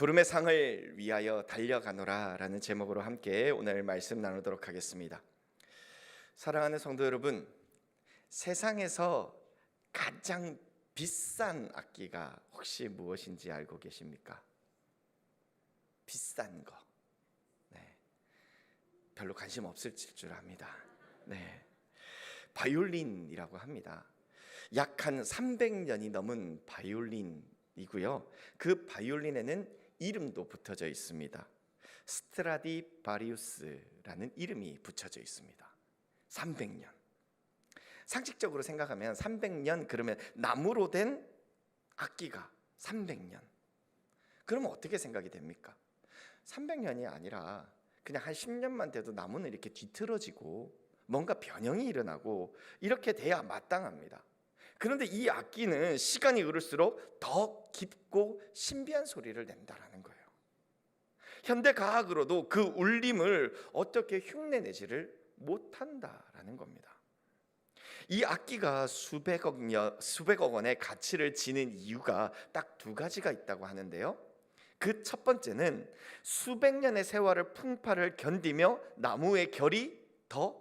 부름의 상을 위하여 달려가노라라는 제목으로 함께 오늘 말씀 나누도록 하겠습니다. 사랑하는 성도 여러분, 세상에서 가장 비싼 악기가 혹시 무엇인지 알고 계십니까? 비싼 거. 네. 별로 관심 없을 줄 압니다. 네. 바이올린이라고 합니다. 약 한 300년이 넘은 바이올린이고요. 그 바이올린에는 이름도 붙어져 있습니다. 스트라디바리우스라는 이름이 붙여져 있습니다. 300년. 상식적으로 생각하면 300년 그러면 나무로 된 악기가 300년. 그러면 어떻게 생각이 됩니까? 300년이 아니라 그냥 한 10년만 돼도 나무는 이렇게 뒤틀어지고 뭔가 변형이 일어나고 이렇게 돼야 마땅합니다. 그런데 이 악기는 시간이 흐를수록 더 깊고 신비한 소리를 낸다라는 거예요. 현대 과학으로도 그 울림을 어떻게 흉내내지를 못한다라는 겁니다. 이 악기가 수백억 년, 수백억 원의 가치를 지닌 이유가 딱 두 가지가 있다고 하는데요. 그 첫 번째는 수백 년의 세월을 풍파를 견디며 나무의 결이 더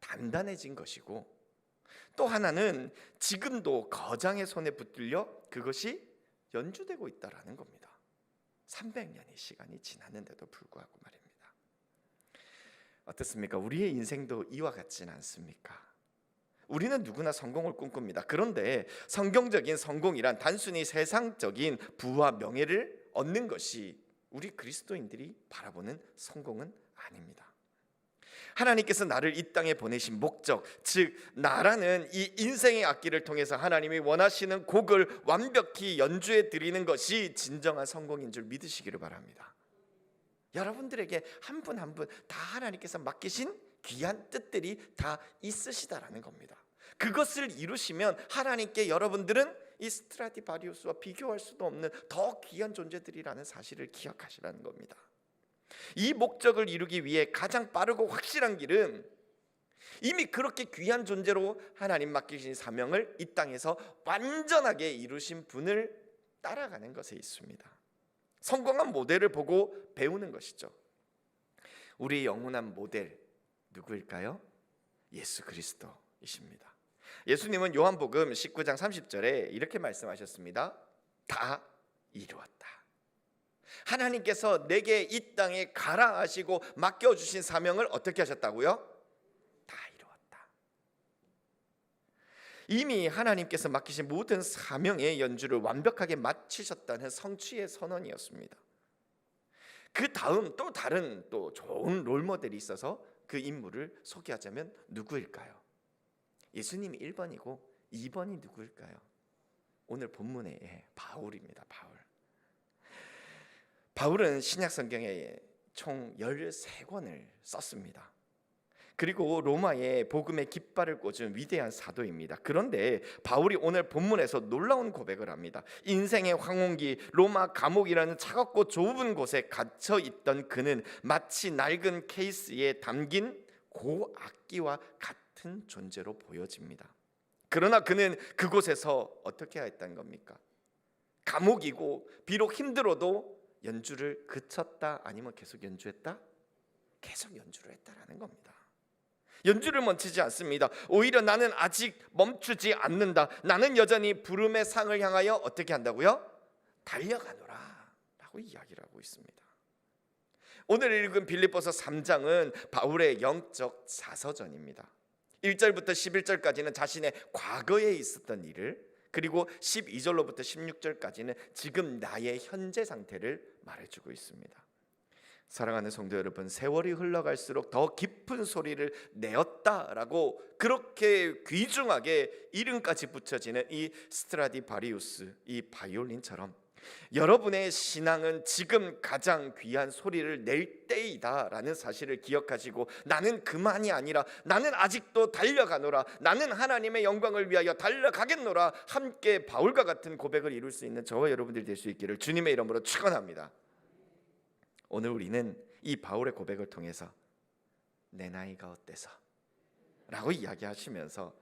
단단해진 것이고 또 하나는 지금도 거장의 손에 붙들려 그것이 연주되고 있다라는 겁니다. 300년의 시간이 지났는데도 불구하고 말입니다. 어떻습니까? 우리의 인생도 이와 같지는 않습니까? 우리는 누구나 성공을 꿈꿉니다. 그런데 성경적인 성공이란 단순히 세상적인 부와 명예를 얻는 것이 우리 그리스도인들이 바라보는 성공은 아닙니다. 하나님께서 나를 이 땅에 보내신 목적, 즉 나라는 이 인생의 악기를 통해서 하나님이 원하시는 곡을 완벽히 연주해 드리는 것이 진정한 성공인 줄 믿으시기를 바랍니다. 여러분들에게 한 분 한 분 다 하나님께서 맡기신 귀한 뜻들이 다 있으시다라는 겁니다. 그것을 이루시면 하나님께 여러분들은 이 스트라디바리우스와 비교할 수도 없는 더 귀한 존재들이라는 사실을 기억하시라는 겁니다. 이 목적을 이루기 위해 가장 빠르고 확실한 길은 이미 그렇게 귀한 존재로 하나님 맡기신 사명을 이 땅에서 완전하게 이루신 분을 따라가는 것에 있습니다. 성공한 모델을 보고 배우는 것이죠. 우리의 영원한 모델 누구일까요? 예수 그리스도이십니다. 예수님은 요한복음 19장 30절에 이렇게 말씀하셨습니다. 다 이루었다. 하나님께서 내게 이 땅에 가라 하시고 맡겨 주신 사명을 어떻게 하셨다고요? 다 이루었다. 이미 하나님께서 맡기신 모든 사명의 연주를 완벽하게 마치셨다는 성취의 선언이었습니다. 그 다음 또 다른 또 좋은 롤 모델이 있어서 그 인물을 소개하자면 누구일까요? 예수님이 1번이고 2번이 누구일까요? 오늘 본문에 예, 바울입니다. 바울. 바울은 신약 성경에 총 13권을 썼습니다. 그리고 로마의 복음의 깃발을 꽂은 위대한 사도입니다. 그런데 바울이 오늘 본문에서 놀라운 고백을 합니다. 인생의 황혼기 로마 감옥이라는 차갑고 좁은 곳에 갇혀 있던 그는 마치 낡은 케이스에 담긴 고악기와 같은 존재로 보여집니다. 그러나 그는 그곳에서 어떻게 했다는 겁니까? 감옥이고 비록 힘들어도 연주를 그쳤다 아니면 계속 연주했다? 계속 연주를 했다라는 겁니다. 연주를 멈추지 않습니다. 오히려 나는 아직 멈추지 않는다. 나는 여전히 부름의 상을 향하여 어떻게 한다고요? 달려가노라 라고 이야기를 하고 있습니다. 오늘 읽은 빌립보서 3장은 바울의 영적 자서전입니다. 1절부터 11절까지는 자신의 과거에 있었던 일을 그리고 12절로부터 16절까지는 지금 나의 현재 상태를 말해주고 있습니다. 사랑하는 성도 여러분, 세월이 흘러갈수록 더 깊은 소리를 내었다라고 그렇게 귀중하게 이름까지 붙여지는 이 스트라디바리우스, 이 바이올린처럼 여러분의 신앙은 지금 가장 귀한 소리를 낼 때이다라는 사실을 기억하시고 나는 그만이 아니라 나는 아직도 달려가노라. 나는 하나님의 영광을 위하여 달려가겠노라. 함께 바울과 같은 고백을 이룰 수 있는 저와 여러분들이 될 수 있기를 주님의 이름으로 축원합니다. 오늘 우리는 이 바울의 고백을 통해서 내 나이가 어때서? 라고 이야기하시면서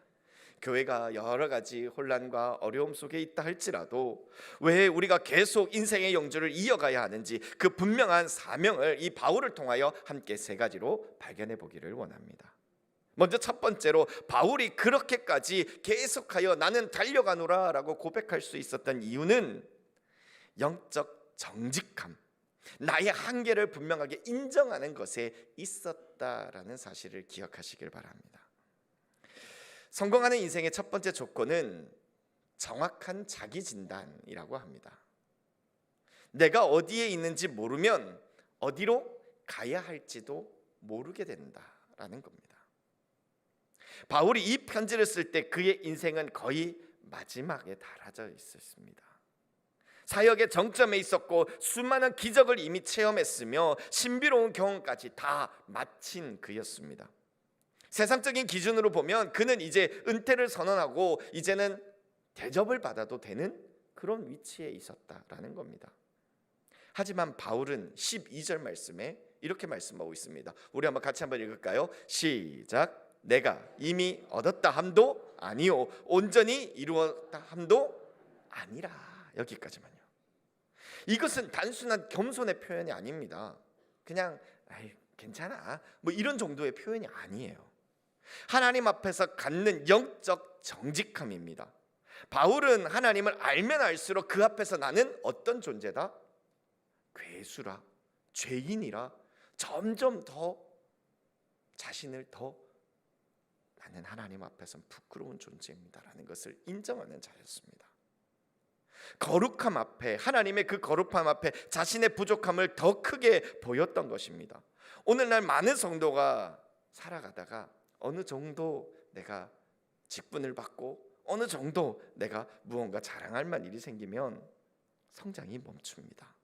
교회가 여러 가지 혼란과 어려움 속에 있다 할지라도 왜 우리가 계속 인생의 영주를 이어가야 하는지 그 분명한 사명을 이 바울을 통하여 함께 세 가지로 발견해 보기를 원합니다. 먼저 첫 번째로 바울이 그렇게까지 계속하여 나는 달려가노라라고 고백할 수 있었던 이유는 영적 정직함, 나의 한계를 분명하게 인정하는 것에 있었다라는 사실을 기억하시길 바랍니다. 성공하는 인생의 첫 번째 조건은 정확한 자기 진단이라고 합니다. 내가 어디에 있는지 모르면 어디로 가야 할지도 모르게 된다라는 겁니다. 바울이 이 편지를 쓸 때 그의 인생은 거의 마지막에 달하져 있었습니다. 사역의 정점에 있었고 수많은 기적을 이미 체험했으며 신비로운 경험까지 다 마친 그였습니다. 세상적인 기준으로 보면 그는 이제 은퇴를 선언하고 이제는 대접을 받아도 되는 그런 위치에 있었다라는 겁니다. 하지만 바울은 12절 말씀에 이렇게 말씀하고 있습니다. 우리 한번 같이 한번 읽을까요? 시작. 내가 이미 얻었다 함도 아니요 온전히 이루었다 함도 아니라 여기까지만요. 이것은 단순한 겸손의 표현이 아닙니다. 그냥 아이, 괜찮아 뭐 이런 정도의 표현이 아니에요. 하나님 앞에서 갖는 영적 정직함입니다. 바울은 하나님을 알면 알수록 그 앞에서 나는 어떤 존재다? 괴수라, 죄인이라 점점 더 자신을 더 나는 하나님 앞에선 부끄러운 존재입니다라는 것을 인정하는 자였습니다. 거룩함 앞에 하나님의 그 거룩함 앞에 자신의 부족함을 더 크게 보였던 것입니다. 오늘날 많은 성도가 살아가다가 어느 정도 내가 직분을 받고 어느 정도 내가 무언가 자랑할 만 일이 생기면 성장이 멈춥니다.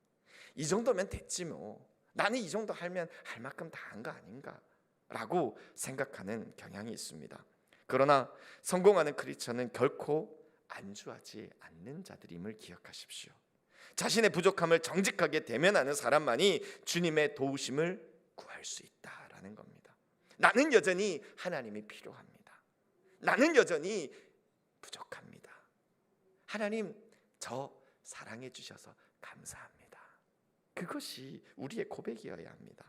이 정도면 됐지 뭐. 나는 이 정도 하면 할 만큼 다 한 거 아닌가라고 생각하는 경향이 있습니다. 그러나 성공하는 크리스천은 결코 안주하지 않는 자들임을 기억하십시오. 자신의 부족함을 정직하게 대면하는 사람만이 주님의 도우심을 구할 수 있다라는 겁니다. 나는 여전히 하나님이 필요합니다. 나는 여전히 부족합니다. 하나님 저 사랑해 주셔서 감사합니다. 그것이 우리의 고백이어야 합니다.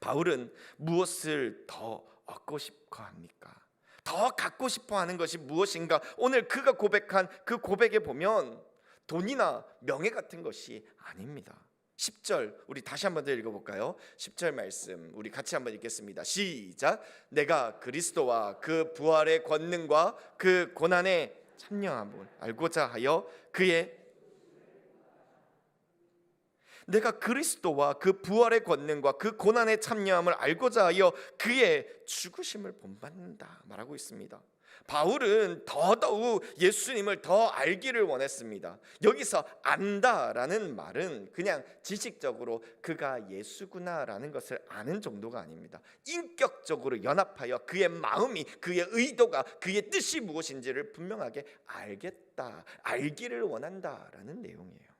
바울은 무엇을 더 얻고 싶어 합니까? 더 갖고 싶어 하는 것이 무엇인가? 오늘 그가 고백한 그 고백에 보면 돈이나 명예 같은 것이 아닙니다. 10절 우리 다시 한번 더 읽어볼까요? 10절 말씀 우리 같이 한번 읽겠습니다. 시작. 내가 그리스도와 그 부활의 권능과 그 고난의 참여함을 알고자 하여 그의 내가 그리스도와 그 부활의 권능과 그 고난의 참여함을 알고자 하여 그의 죽으심을 본받는다 말하고 있습니다. 바울은 더더욱 예수님을 더 알기를 원했습니다. 여기서 안다라는 말은 그냥 지식적으로 그가 예수구나라는 것을 아는 정도가 아닙니다. 인격적으로 연합하여 그의 마음이 그의 의도가 그의 뜻이 무엇인지를 분명하게 알겠다, 알기를 원한다라는 내용이에요.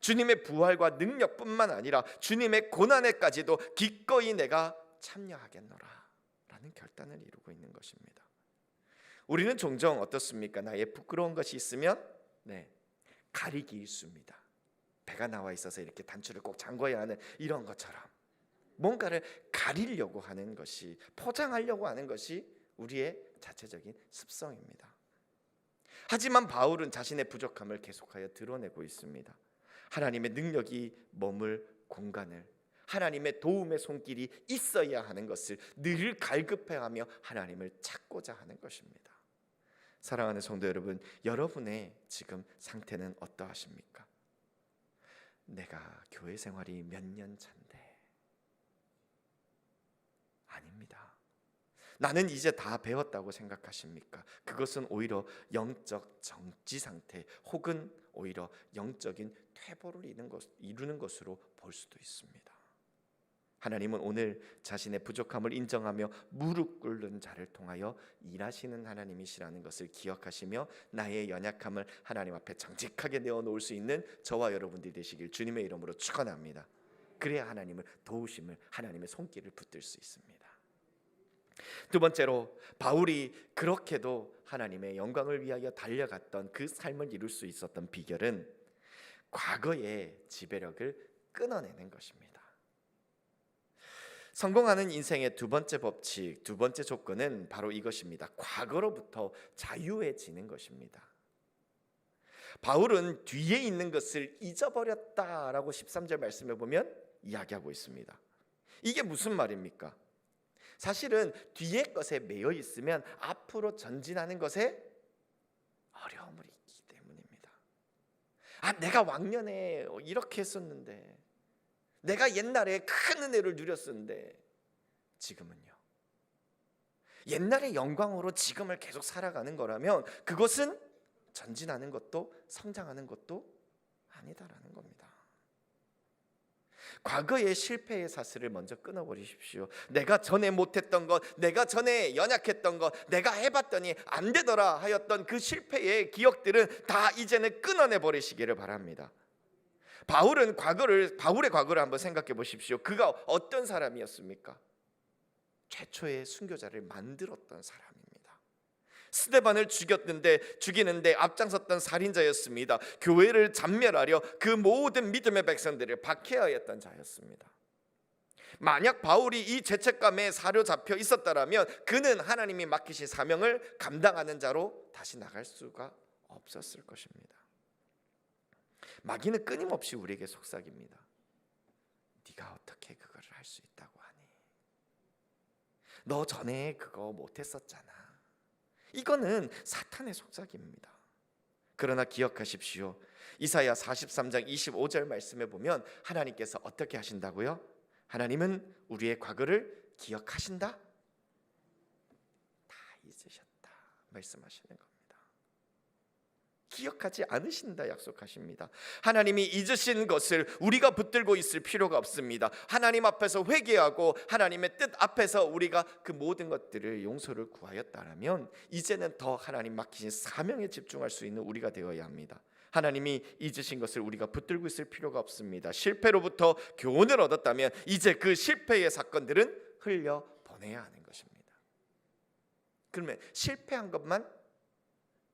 주님의 부활과 능력뿐만 아니라 주님의 고난에까지도 기꺼이 내가 참여하겠노라 결단을 이루고 있는 것입니다. 우리는 종종 어떻습니까? 나의 부끄러운 것이 있으면 네, 가리기 일수입니다. 배가 나와 있어서 이렇게 단추를 꼭 잠궈야 하는 이런 것처럼 뭔가를 가리려고 하는 것이 포장하려고 하는 것이 우리의 자체적인 습성입니다. 하지만 바울은 자신의 부족함을 계속하여 드러내고 있습니다. 하나님의 능력이 머물 공간을 하나님의 도움의 손길이 있어야 하는 것을 늘 갈급해하며 하나님을 찾고자 하는 것입니다. 사랑하는 성도 여러분, 여러분의 지금 상태는 어떠하십니까? 내가 교회 생활이 몇 년 차인데 아닙니다. 나는 이제 다 배웠다고 생각하십니까? 그것은 오히려 영적 정지 상태 혹은 오히려 영적인 퇴보를 이루는, 것으로 볼 수도 있습니다. 하나님은 오늘 자신의 부족함을 인정하며 무릎 꿇는 자를 통하여 일하시는 하나님이시라는 것을 기억하시며 나의 연약함을 하나님 앞에 정직하게 내어 놓을 수 있는 저와 여러분들이 되시길 주님의 이름으로 축원합니다. 그래야 하나님을 도우심을 하나님의 손길을 붙들 수 있습니다. 두 번째로 바울이 그렇게도 하나님의 영광을 위하여 달려갔던 그 삶을 이룰 수 있었던 비결은 과거의 지배력을 끊어내는 것입니다. 성공하는 인생의 두 번째 법칙, 두 번째 조건은 바로 이것입니다. 과거로부터 자유해지는 것입니다. 바울은 뒤에 있는 것을 잊어버렸다라고 13절 말씀에 보면 이야기하고 있습니다. 이게 무슨 말입니까? 사실은 뒤에 것에 매여 있으면 앞으로 전진하는 것에 어려움을 있기 때문입니다. 아, 내가 왕년에 이렇게 했었는데, 내가 옛날에 큰 은혜를 누렸었는데, 지금은요. 옛날의 영광으로 지금을 계속 살아가는 거라면 그것은 전진하는 것도 성장하는 것도 아니다라는 겁니다. 과거의 실패의 사슬을 먼저 끊어버리십시오. 내가 전에 못했던 것, 내가 전에 연약했던 것, 내가 해봤더니 안 되더라 하였던 그 실패의 기억들은 다 이제는 끊어내 버리시기를 바랍니다. 바울은 과거를 바울의 과거를 한번 생각해 보십시오. 그가 어떤 사람이었습니까? 최초의 순교자를 만들었던 사람입니다. 스데반을 죽였는데 죽이는데 앞장섰던 살인자였습니다. 교회를 잔멸하려 그 모든 믿음의 백성들을 박해하였던 자였습니다. 만약 바울이 이 죄책감에 사로잡혀 있었다라면 그는 하나님이 맡기신 사명을 감당하는 자로 다시 나갈 수가 없었을 것입니다. 마귀는 끊임없이 우리에게 속삭입니다. 네가 어떻게 그거를 할수 있다고 하니? 너 전에 그거 못했었잖아. 이거는 사탄의 속삭임입니다. 그러나 기억하십시오. 이사야 43장 25절 말씀에 보면 하나님께서 어떻게 하신다고요? 하나님은 우리의 과거를 기억하신다? 다 잊으셨다 말씀하시는 겁니다. 기억하지 않으신다 약속하십니다. 하나님이 잊으신 것을 우리가 붙들고 있을 필요가 없습니다. 하나님 앞에서 회개하고 하나님의 뜻 앞에서 우리가 그 모든 것들을 용서를 구하였다라면 이제는 더 하나님 맡기신 사명에 집중할 수 있는 우리가 되어야 합니다. 하나님이 잊으신 것을 우리가 붙들고 있을 필요가 없습니다. 실패로부터 교훈을 얻었다면 이제 그 실패의 사건들은 흘려 보내야 하는 것입니다. 그러면 실패한 것만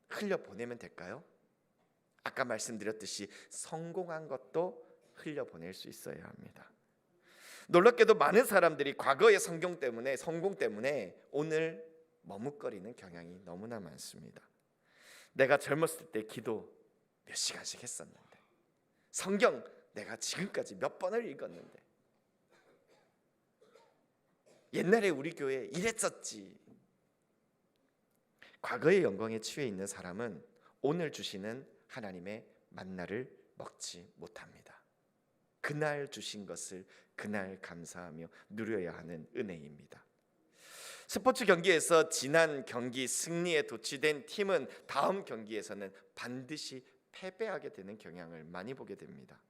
흘려 보내면 될까요? 아까 말씀드렸듯이 성공한 것도 흘려 보낼 수 있어야 합니다. 놀랍게도 많은 사람들이 과거의 성경 때문에 성공 때문에 오늘 머뭇거리는 경향이 너무나 많습니다. 내가 젊었을 때 기도 몇 시간씩 했었는데 성경 내가 지금까지 몇 번을 읽었는데 옛날에 우리 교회 이랬었지 과거의 영광에 취해 있는 사람은 오늘 주시는 하나님의 만나를 먹지 못합니다. 그날 주신 것을 그날 감사하며 누려야 하는 은혜입니다. 스포츠 경기에서 지난 경기 승리에 도취된 팀은 다음 경기에서는 반드시 패배하게 되는 경향을 많이 보게 됩니다.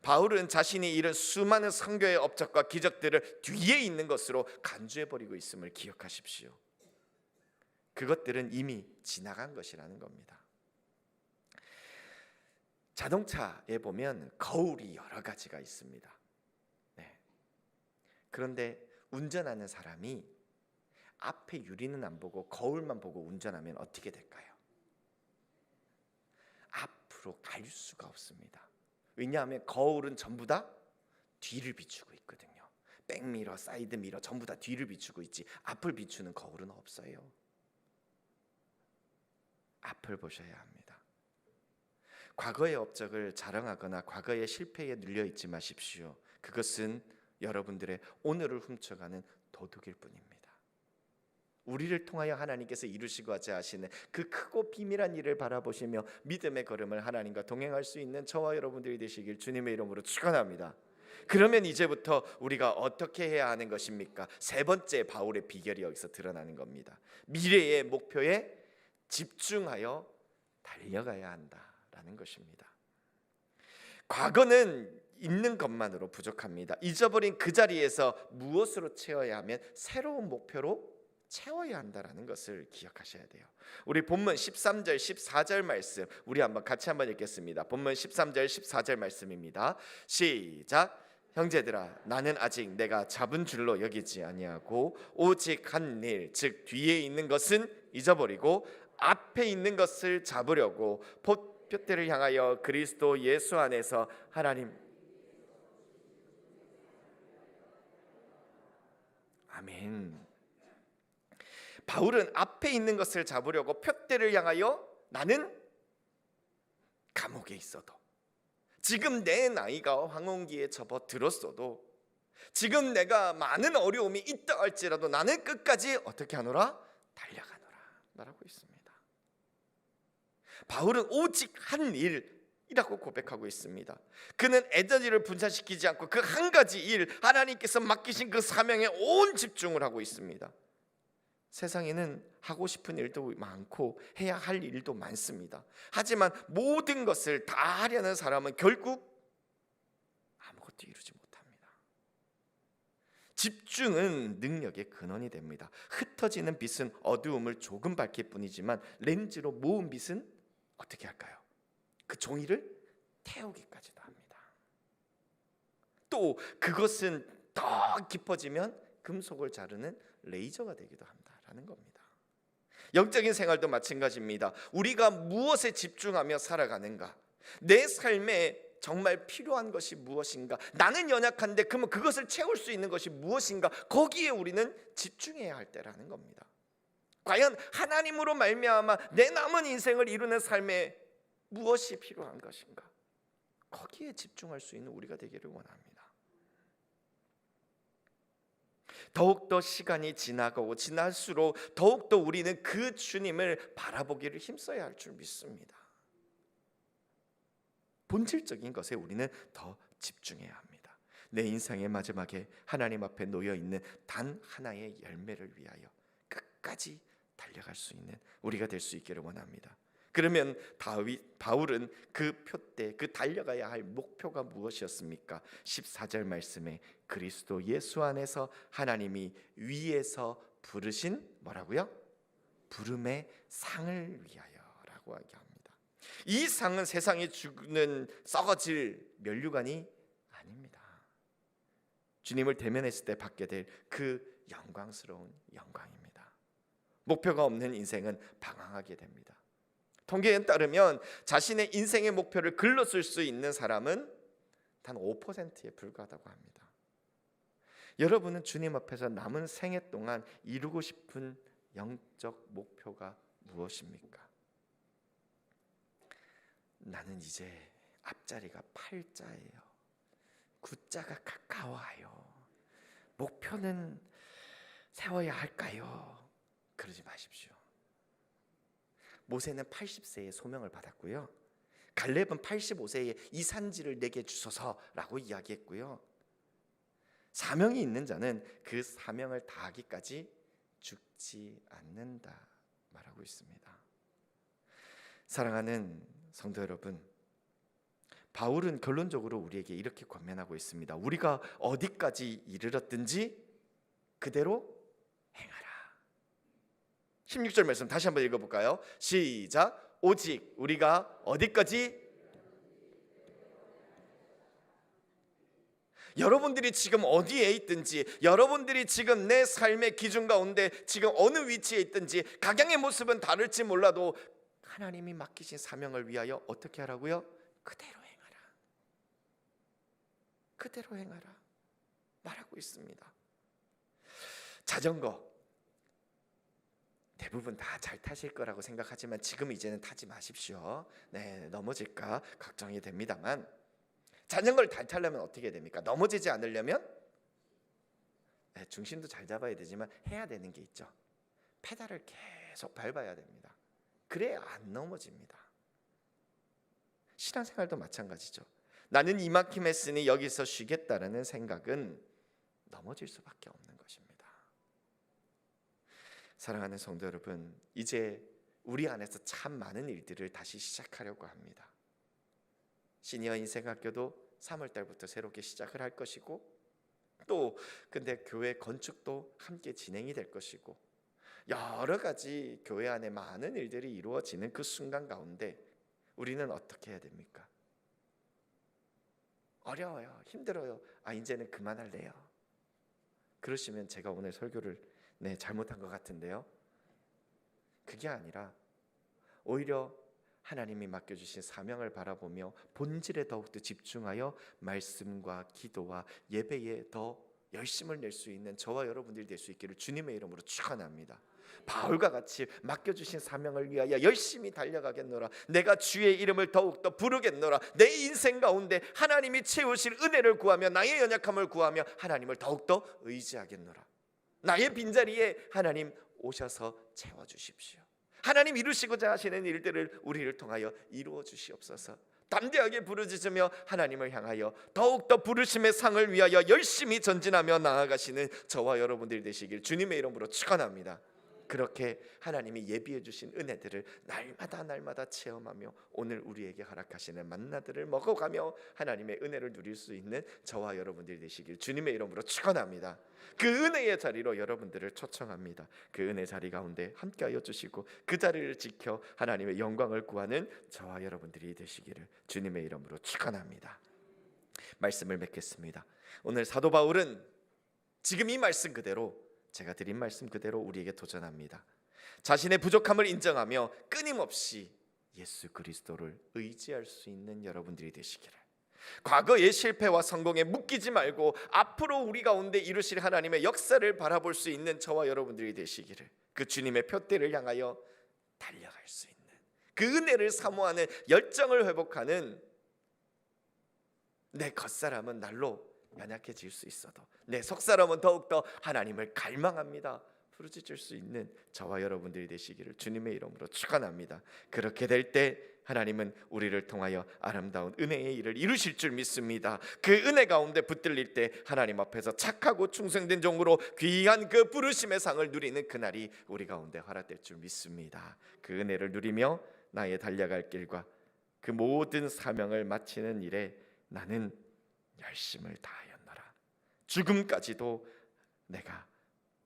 바울은 자신이 이런 수많은 선교의 업적과 기적들을 뒤에 있는 것으로 간주해 버리고 있음을 기억하십시오. 그것들은 이미 지나간 것이라는 겁니다. 자동차에 보면 거울이 여러 가지가 있습니다. 네. 그런데 운전하는 사람이 앞에 유리는 안 보고 거울만 보고 운전하면 어떻게 될까요? 앞으로 갈 수가 없습니다. 왜냐하면 거울은 전부 다 뒤를 비추고 있거든요. 백미러, 사이드 미러 전부 다 뒤를 비추고 있지 앞을 비추는 거울은 없어요. 앞을 보셔야 합니다. 과거의 업적을 자랑하거나 과거의 실패에 눌려 있지 마십시오. 그것은 여러분들의 오늘을 훔쳐가는 도둑일 뿐입니다. 우리를 통하여 하나님께서 이루시고자 하시는 그 크고 비밀한 일을 바라보시며 믿음의 걸음을 하나님과 동행할 수 있는 저와 여러분들이 되시길 주님의 이름으로 축원합니다. 그러면 이제부터 우리가 어떻게 해야 하는 것입니까? 세 번째 바울의 비결이 여기서 드러나는 겁니다. 미래의 목표에 집중하여 달려가야 한다 라는 것입니다. 과거는 있는 것만으로 부족합니다. 잊어버린 그 자리에서 무엇으로 채워야 하면 새로운 목표로 채워야 한다라는 것을 기억하셔야 돼요. 우리 본문 13절 14절 말씀 우리 한번 같이 한번 읽겠습니다. 본문 13절 14절 말씀입니다. 시작. 형제들아 나는 아직 내가 잡은 줄로 여기지 아니하고 오직 한 일 즉 뒤에 있는 것은 잊어버리고 앞에 있는 것을 잡으려고 표대를 향하여 그리스도 예수 안에서 하나님 아멘. 바울은 앞에 있는 것을 잡으려고 표대를 향하여 나는 감옥에 있어도 지금 내 나이가 황혼기에 접어들었어도 지금 내가 많은 어려움이 있다 할지라도 나는 끝까지 어떻게 하노라? 달려가노라 말하고 있습니다. 바울은 오직 한 일이라고 고백하고 있습니다. 그는 에너지를 분산시키지 않고 그 한 가지 일 하나님께서 맡기신 그 사명에 온 집중을 하고 있습니다. 세상에는 하고 싶은 일도 많고 해야 할 일도 많습니다. 하지만 모든 것을 다 하려는 사람은 결국 아무것도 이루지 못합니다. 집중은 능력의 근원이 됩니다. 흩어지는 빛은 어두움을 조금 밝힐 뿐이지만 렌즈로 모은 빛은 어떻게 할까요? 그 종이를 태우기까지도 합니다. 또 그것은 더 깊어지면 금속을 자르는 레이저가 되기도 한다라는 겁니다. 영적인 생활도 마찬가지입니다. 우리가 무엇에 집중하며 살아가는가? 내 삶에 정말 필요한 것이 무엇인가? 나는 연약한데 그러면 그것을 채울 수 있는 것이 무엇인가? 거기에 우리는 집중해야 할 때라는 겁니다. 과연 하나님으로 말미암아 내 남은 인생을 이루는 삶에 무엇이 필요한 것인가? 거기에 집중할 수 있는 우리가 되기를 원합니다. 더욱더 시간이 지나가고 지날수록 더욱더 우리는 그 주님을 바라보기를 힘써야 할 줄 믿습니다. 본질적인 것에 우리는 더 집중해야 합니다. 내 인생의 마지막에 하나님 앞에 놓여 있는 단 하나의 열매를 위하여 끝까지 달려갈 수 있는 우리가 될 수 있기를 원합니다. 그러면 다윗 바울은 그 표대 그 달려가야 할 목표가 무엇이었습니까? 14절 말씀에 그리스도 예수 안에서 하나님이 위에서 부르신 뭐라고요? 부름의 상을 위하여라고 얘기합니다. 이 상은 세상에 주는 썩어질 면류관이 아닙니다. 주님을 대면했을 때 받게 될 그 영광스러운 영광입니다. 목표가 없는 인생은 방황하게 됩니다. 통계에 따르면 자신의 인생의 목표를 글로 쓸 수 있는 사람은 단 5%에 불과하다고 합니다. 여러분은 주님 앞에서 남은 생애 동안 이루고 싶은 영적 목표가 무엇입니까? 나는 이제 앞자리가 8자예요. 9자가 가까워요. 목표는 세워야 할까요? 그러지 마십시오. 모세는 80세에 소명을 받았고요. 갈렙은 85세에 이 산지를 내게 주소서라고 이야기했고요. 사명이 있는 자는 그 사명을 다하기까지 죽지 않는다 말하고 있습니다. 사랑하는 성도 여러분, 바울은 결론적으로 우리에게 이렇게 권면하고 있습니다. 우리가 어디까지 이르렀든지 그대로 16절 말씀 다시 한번 읽어볼까요? 시작. 오직 우리가 어디까지 여러분들이 지금 어디에 있든지 여러분들이 지금 내 삶의 기준 가운데 지금 어느 위치에 있든지 각양의 모습은 다를지 몰라도 하나님이 맡기신 사명을 위하여 어떻게 하라고요? 그대로 행하라. 그대로 행하라. 말하고 있습니다. 자전거 대부분 다 잘 타실 거라고 생각하지만 지금 이제는 타지 마십시오. 네, 넘어질까 걱정이 됩니다만 자전거를 잘 타려면 어떻게 됩니까? 넘어지지 않으려면 네, 중심도 잘 잡아야 되지만 해야 되는 게 있죠. 페달을 계속 밟아야 됩니다. 그래야 안 넘어집니다. 신앙생활도 마찬가지죠. 나는 이만큼 했으니 여기서 쉬겠다라는 생각은 넘어질 수밖에 없는. 사랑하는 성도 여러분, 이제 우리 안에서 참 많은 일들을 다시 시작하려고 합니다. 시니어 인생학교도 3월 달부터 새롭게 시작을 할 것이고 또 근데 교회 건축도 함께 진행이 될 것이고 여러 가지 교회 안에 많은 일들이 이루어지는 그 순간 가운데 우리는 어떻게 해야 됩니까? 어려워요. 힘들어요. 아 이제는 그만할래요. 그러시면 제가 오늘 설교를 네 잘못한 것 같은데요. 그게 아니라 오히려 하나님이 맡겨주신 사명을 바라보며 본질에 더욱더 집중하여 말씀과 기도와 예배에 더 열심을 낼 수 있는 저와 여러분들이 될 수 있기를 주님의 이름으로 축원합니다. 바울과 같이 맡겨 주신 사명을 위하여 열심히 달려가겠노라. 내가 주의 이름을 더욱 더 부르겠노라. 내 인생 가운데 하나님이 채우실 은혜를 구하며 나의 연약함을 구하며 하나님을 더욱 더 의지하겠노라. 나의 빈자리에 하나님 오셔서 채워 주십시오. 하나님 이루시고자 하시는 일들을 우리를 통하여 이루어 주시옵소서. 담대하게 부르짖으며 하나님을 향하여 더욱더 부르심의 상을 위하여 열심히 전진하며 나아가시는 저와 여러분들이 되시길 주님의 이름으로 축원합니다. 그렇게 하나님이 예비해 주신 은혜들을 날마다 날마다 체험하며 오늘 우리에게 허락하시는 만나들을 먹어가며 하나님의 은혜를 누릴 수 있는 저와 여러분들이 되시길 주님의 이름으로 축원합니다. 그 은혜의 자리로 여러분들을 초청합니다. 그 은혜 자리 가운데 함께하여 주시고 그 자리를 지켜 하나님의 영광을 구하는 저와 여러분들이 되시기를 주님의 이름으로 축원합니다. 말씀을 맺겠습니다. 오늘 사도 바울은 지금 이 말씀 그대로 제가 드린 말씀 그대로 우리에게 도전합니다. 자신의 부족함을 인정하며 끊임없이 예수 그리스도를 의지할 수 있는 여러분들이 되시기를. 과거의 실패와 성공에 묶이지 말고 앞으로 우리 가운데 이루실 하나님의 역사를 바라볼 수 있는 저와 여러분들이 되시기를. 그 주님의 표대를 향하여 달려갈 수 있는 그 은혜를 사모하는 열정을 회복하는 내 겉사람은 날로 연약해질 수 있어도 내 속사람은 더욱더 하나님을 갈망합니다. 부르짖을 수 있는 저와 여러분들이 되시기를 주님의 이름으로 축원합니다. 그렇게 될 때 하나님은 우리를 통하여 아름다운 은혜의 일을 이루실 줄 믿습니다. 그 은혜 가운데 붙들릴 때 하나님 앞에서 착하고 충성된 종으로 귀한 그 부르심의 상을 누리는 그날이 우리 가운데 허락될 줄 믿습니다. 그 은혜를 누리며 나의 달려갈 길과 그 모든 사명을 마치는 일에 나는 열심을 다하였노라. 죽음까지도 내가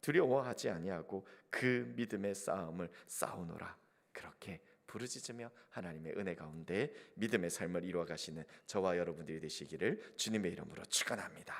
두려워하지 아니하고 그 믿음의 싸움을 싸우노라. 그렇게 부르짖으며 하나님의 은혜 가운데 믿음의 삶을 이루어 가시는 저와 여러분들이 되시기를 주님의 이름으로 축원합니다.